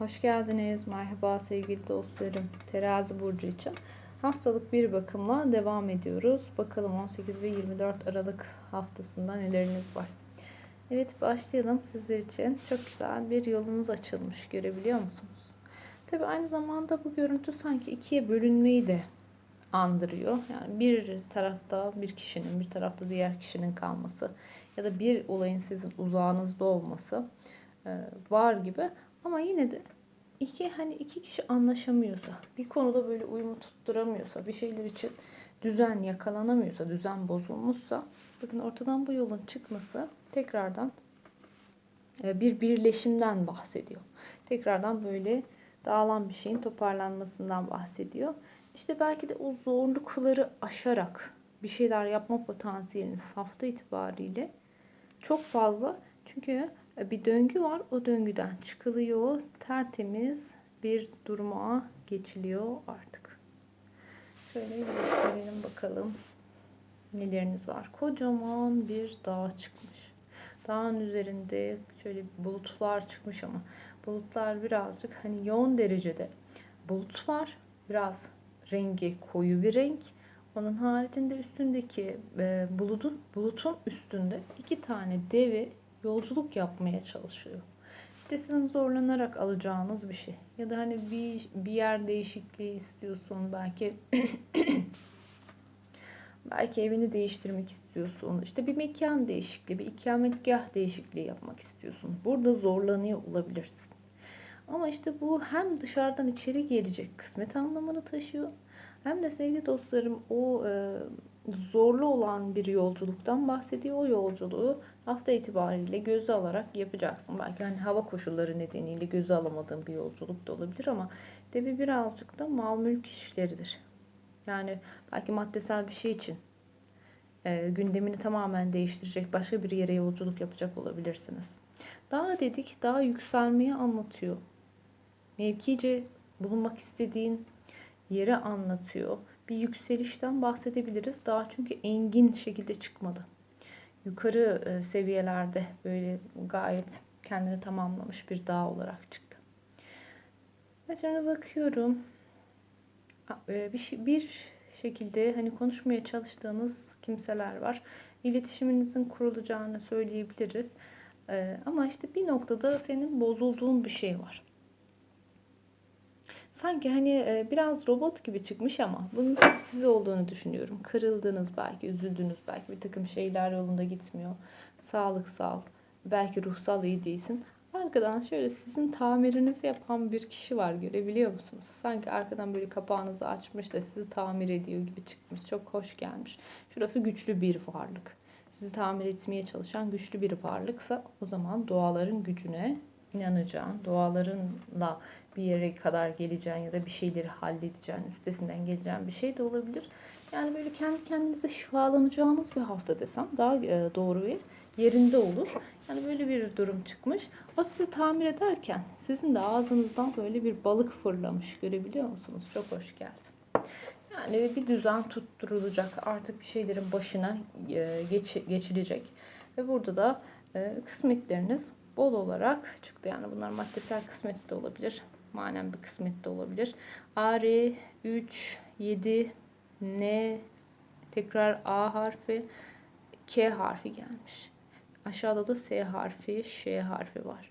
Hoş geldiniz. Merhaba sevgili dostlarım. Terazi burcu için haftalık bir bakımla devam ediyoruz. Bakalım 18 ve 24 Aralık haftasında neleriniz var? Evet başlayalım sizler için. Çok güzel bir yolunuz açılmış. Görebiliyor musunuz? Tabi aynı zamanda bu görüntü sanki ikiye bölünmeyi de andırıyor. Yani bir tarafta bir kişinin, bir tarafta diğer kişinin kalması ya da bir olayın sizin uzağınızda olması var gibi. Ama yine de iki hani iki kişi anlaşamıyorsa, bir konuda böyle uyumu tutturamıyorsa, bir şeyler için düzen yakalanamıyorsa, düzen bozulmuşsa bakın ortadan bu yolun çıkması tekrardan e, bir birleşimden bahsediyor. Tekrardan böyle dağılan bir şeyin toparlanmasından bahsediyor. İşte belki de o zorlukları aşarak bir şeyler yapma potansiyeliniz hafta itibariyle çok fazla. Çünkü bir döngü var. O döngüden çıkılıyor. Tertemiz bir duruma geçiliyor artık. Şöyle gösterelim bakalım. Neleriniz var? Kocaman bir dağ çıkmış. Dağın üzerinde şöyle bulutlar çıkmış ama bulutlar birazcık hani yoğun derecede bulut var. Biraz rengi koyu bir renk. Onun haricinde üstündeki e, bulutun bulutun üstünde iki tane devi yolculuk yapmaya çalışıyor. İşte sizin zorlanarak alacağınız bir şey. Ya da hani bir, bir yer değişikliği istiyorsun. Belki belki evini değiştirmek istiyorsun. İşte bir mekan değişikliği, bir ikametgah değişikliği yapmak istiyorsun. Burada zorlanıyor olabilirsin. Ama işte bu hem dışarıdan içeri gelecek kısmet anlamını taşıyor. Hem de sevgili dostlarım o e, zorlu olan bir yolculuktan bahsediyor. O yolculuğu hafta itibariyle göze alarak yapacaksın. Belki hani hava koşulları nedeniyle göze alamadığın bir yolculuk da olabilir ama tabi birazcık da mal mülk işleridir. Yani belki maddesel bir şey için e, gündemini tamamen değiştirecek başka bir yere yolculuk yapacak olabilirsiniz. Daha dedik daha yükselmeyi anlatıyor. Mevkice bulunmak istediğin yeri anlatıyor bir yükselişten bahsedebiliriz. Daha çünkü engin şekilde çıkmadı. Yukarı e, seviyelerde böyle gayet kendini tamamlamış bir dağ olarak çıktı. Şimdi bakıyorum e, bir, bir şekilde hani konuşmaya çalıştığınız kimseler var. İletişiminizin kurulacağını söyleyebiliriz. E, ama işte bir noktada senin bozulduğun bir şey var sanki hani e, biraz robot gibi çıkmış ama bunun size olduğunu düşünüyorum. Kırıldınız belki, üzüldünüz belki bir takım şeyler yolunda gitmiyor. Sağlıksal, belki ruhsal iyi değilsin. Arkadan şöyle sizin tamirinizi yapan bir kişi var görebiliyor musunuz? Sanki arkadan böyle kapağınızı açmış da sizi tamir ediyor gibi çıkmış. Çok hoş gelmiş. Şurası güçlü bir varlık. Sizi tamir etmeye çalışan güçlü bir varlıksa o zaman doğaların gücüne inanacağın, dualarınla bir yere kadar geleceğin ya da bir şeyleri halledeceğin, üstesinden geleceğin bir şey de olabilir. Yani böyle kendi kendinize şifalanacağınız bir hafta desem daha e, doğru ve yerinde olur. Yani böyle bir durum çıkmış. O sizi tamir ederken sizin de ağzınızdan böyle bir balık fırlamış. Görebiliyor musunuz? Çok hoş geldi. Yani bir düzen tutturulacak. Artık bir şeylerin başına e, geç, geçilecek. Ve burada da e, kısmetleriniz bol olarak çıktı. Yani bunlar maddesel kısmet de olabilir. Manen bir kısmet de olabilir. A, R, 3, 7, N, tekrar A harfi, K harfi gelmiş. Aşağıda da S harfi, Ş harfi var.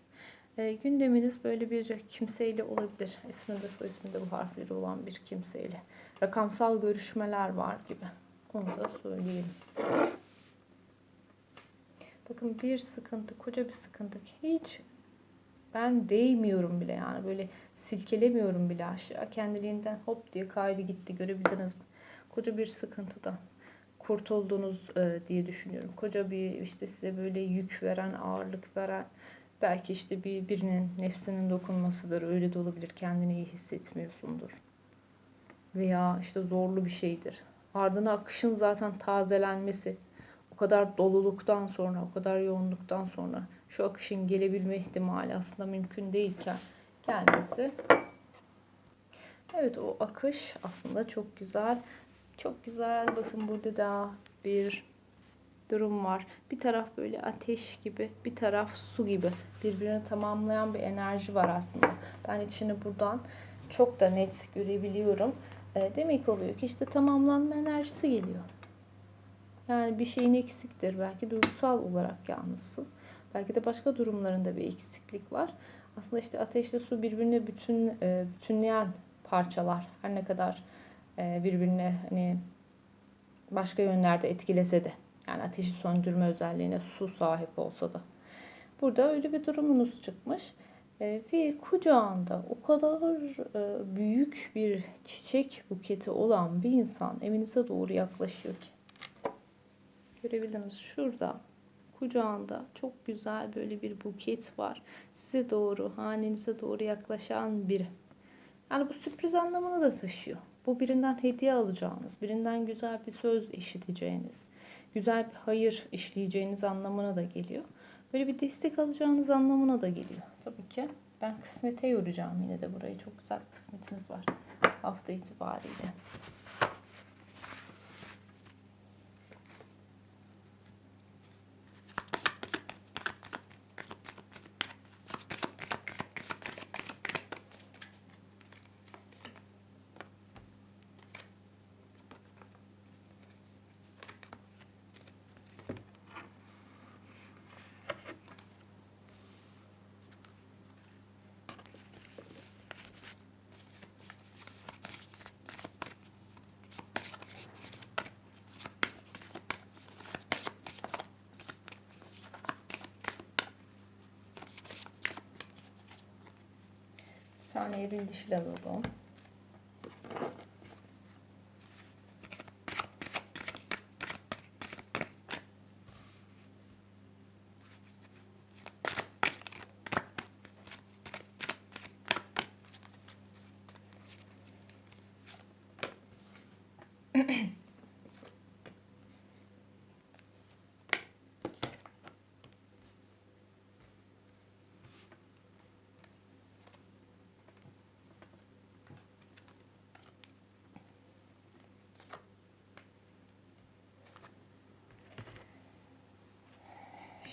E, gündeminiz böyle bir kimseyle olabilir. İsminde soy isminde bu harfleri olan bir kimseyle. Rakamsal görüşmeler var gibi. Onu da söyleyelim. Bakın bir sıkıntı, koca bir sıkıntı. Hiç ben değmiyorum bile yani böyle silkelemiyorum bile aşağı. Kendiliğinden hop diye kaydı gitti görebildiniz mi? Koca bir sıkıntıdan kurtuldunuz e, diye düşünüyorum. Koca bir işte size böyle yük veren, ağırlık veren belki işte bir birinin nefsinin dokunmasıdır. Öyle de olabilir. Kendini iyi hissetmiyorsundur. Veya işte zorlu bir şeydir. Ardına akışın zaten tazelenmesi kadar doluluktan sonra, o kadar yoğunluktan sonra şu akışın gelebilme ihtimali aslında mümkün değilken gelmesi. Evet o akış aslında çok güzel. Çok güzel. Bakın burada da bir durum var. Bir taraf böyle ateş gibi, bir taraf su gibi. Birbirini tamamlayan bir enerji var aslında. Ben içini buradan çok da net görebiliyorum. E, demek oluyor ki işte tamamlanma enerjisi geliyor. Yani bir şeyin eksiktir. Belki duygusal olarak yalnızsın. Belki de başka durumlarında bir eksiklik var. Aslında işte ateşle su birbirine bütün e, bütünleyen parçalar. Her ne kadar e, birbirine hani başka yönlerde etkilese de yani ateşi söndürme özelliğine su sahip olsa da. Burada öyle bir durumunuz çıkmış. E, ve kucağında o kadar büyük bir çiçek buketi olan bir insan evinize doğru yaklaşıyor ki. Görebildiniz şurada kucağında çok güzel böyle bir buket var. Size doğru, hanenize doğru yaklaşan biri. Yani bu sürpriz anlamını da taşıyor. Bu birinden hediye alacağınız, birinden güzel bir söz işiteceğiniz, güzel bir hayır işleyeceğiniz anlamına da geliyor. Böyle bir destek alacağınız anlamına da geliyor. Tabii ki ben kısmete yoracağım yine de burayı. Çok güzel kısmetiniz var hafta itibariyle. Tane eril dişil alalım.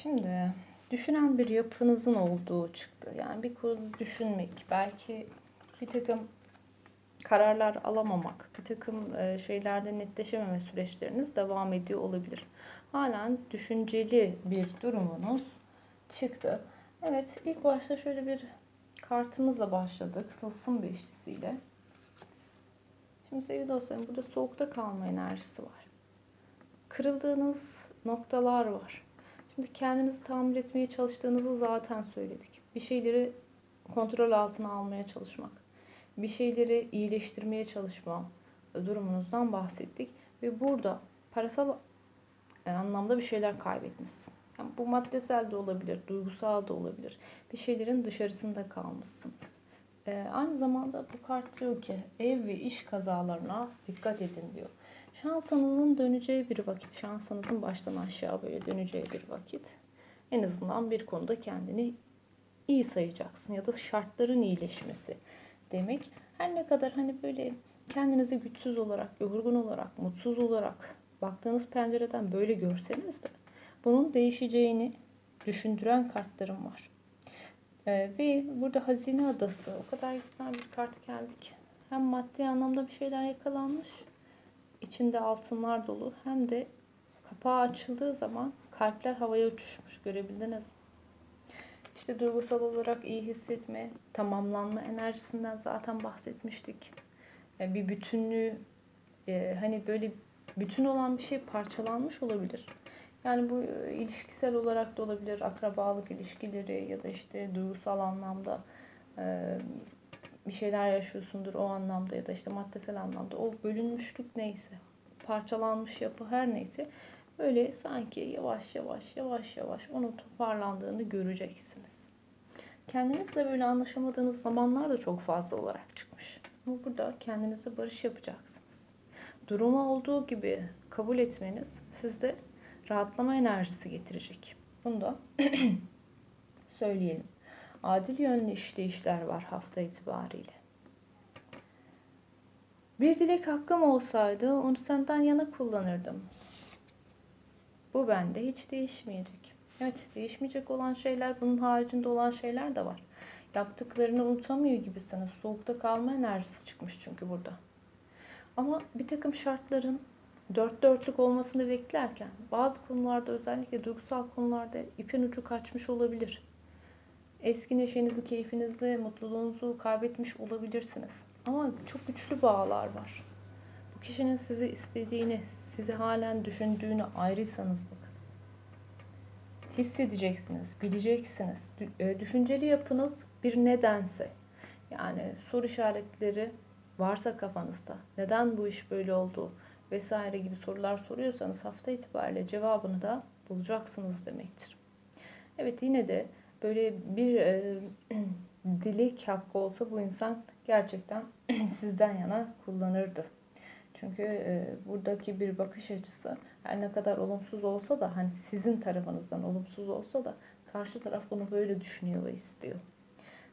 Şimdi düşünen bir yapınızın olduğu çıktı. Yani bir konuda düşünmek, belki bir takım kararlar alamamak, bir takım e, şeylerde netleşememe süreçleriniz devam ediyor olabilir. Halen düşünceli bir durumunuz çıktı. Evet, ilk başta şöyle bir kartımızla başladık. Tılsım beşlisiyle. Şimdi sevgili dostlarım burada soğukta kalma enerjisi var. Kırıldığınız noktalar var. Şimdi kendinizi tamir etmeye çalıştığınızı zaten söyledik. Bir şeyleri kontrol altına almaya çalışmak, bir şeyleri iyileştirmeye çalışma durumunuzdan bahsettik. Ve burada parasal e, anlamda bir şeyler kaybetmişsin. Yani bu maddesel de olabilir, duygusal da olabilir. Bir şeylerin dışarısında kalmışsınız. Ee, aynı zamanda bu kart diyor ki ev ve iş kazalarına dikkat edin diyor. Şansınızın döneceği bir vakit, şansınızın baştan aşağı böyle döneceği bir vakit. En azından bir konuda kendini iyi sayacaksın ya da şartların iyileşmesi demek. Her ne kadar hani böyle kendinizi güçsüz olarak, yorgun olarak, mutsuz olarak baktığınız pencereden böyle görseniz de bunun değişeceğini düşündüren kartlarım var. Ee, ve burada hazine adası o kadar güzel bir kart geldi ki hem maddi anlamda bir şeyler yakalanmış içinde altınlar dolu hem de kapağı açıldığı zaman kalpler havaya uçuşmuş görebildiniz mi? İşte duygusal olarak iyi hissetme, tamamlanma enerjisinden zaten bahsetmiştik. Yani bir bütünlüğü e, hani böyle bütün olan bir şey parçalanmış olabilir. Yani bu e, ilişkisel olarak da olabilir, akrabalık ilişkileri ya da işte duygusal anlamda e, bir şeyler yaşıyorsundur o anlamda ya da işte maddesel anlamda o bölünmüşlük neyse parçalanmış yapı her neyse böyle sanki yavaş yavaş yavaş yavaş onun toparlandığını göreceksiniz. Kendinizle böyle anlaşamadığınız zamanlar da çok fazla olarak çıkmış. Ama burada kendinize barış yapacaksınız. Durumu olduğu gibi kabul etmeniz sizde rahatlama enerjisi getirecek. Bunu da söyleyelim adil yönlü işleyişler var hafta itibariyle. Bir dilek hakkım olsaydı onu senden yana kullanırdım. Bu bende hiç değişmeyecek. Evet değişmeyecek olan şeyler bunun haricinde olan şeyler de var. Yaptıklarını unutamıyor gibisiniz. Soğukta kalma enerjisi çıkmış çünkü burada. Ama bir takım şartların dört dörtlük olmasını beklerken bazı konularda özellikle duygusal konularda ipin ucu kaçmış olabilir. Eski neşenizi, keyfinizi, mutluluğunuzu kaybetmiş olabilirsiniz. Ama çok güçlü bağlar var. Bu kişinin sizi istediğini, sizi halen düşündüğünü ayrıysanız bakın. Hissedeceksiniz, bileceksiniz. E, Düşünceli yapınız bir nedense. Yani soru işaretleri varsa kafanızda, neden bu iş böyle oldu vesaire gibi sorular soruyorsanız hafta itibariyle cevabını da bulacaksınız demektir. Evet yine de böyle bir e, dilek hakkı olsa bu insan gerçekten sizden yana kullanırdı. Çünkü e, buradaki bir bakış açısı her ne kadar olumsuz olsa da hani sizin tarafınızdan olumsuz olsa da karşı taraf bunu böyle düşünüyor ve istiyor.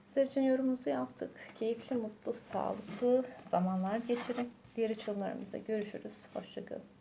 Sizler için yorumumuzu yaptık. Keyifli, mutlu, sağlıklı zamanlar geçirin. Diğer açılımlarımızda görüşürüz. Hoşçakalın.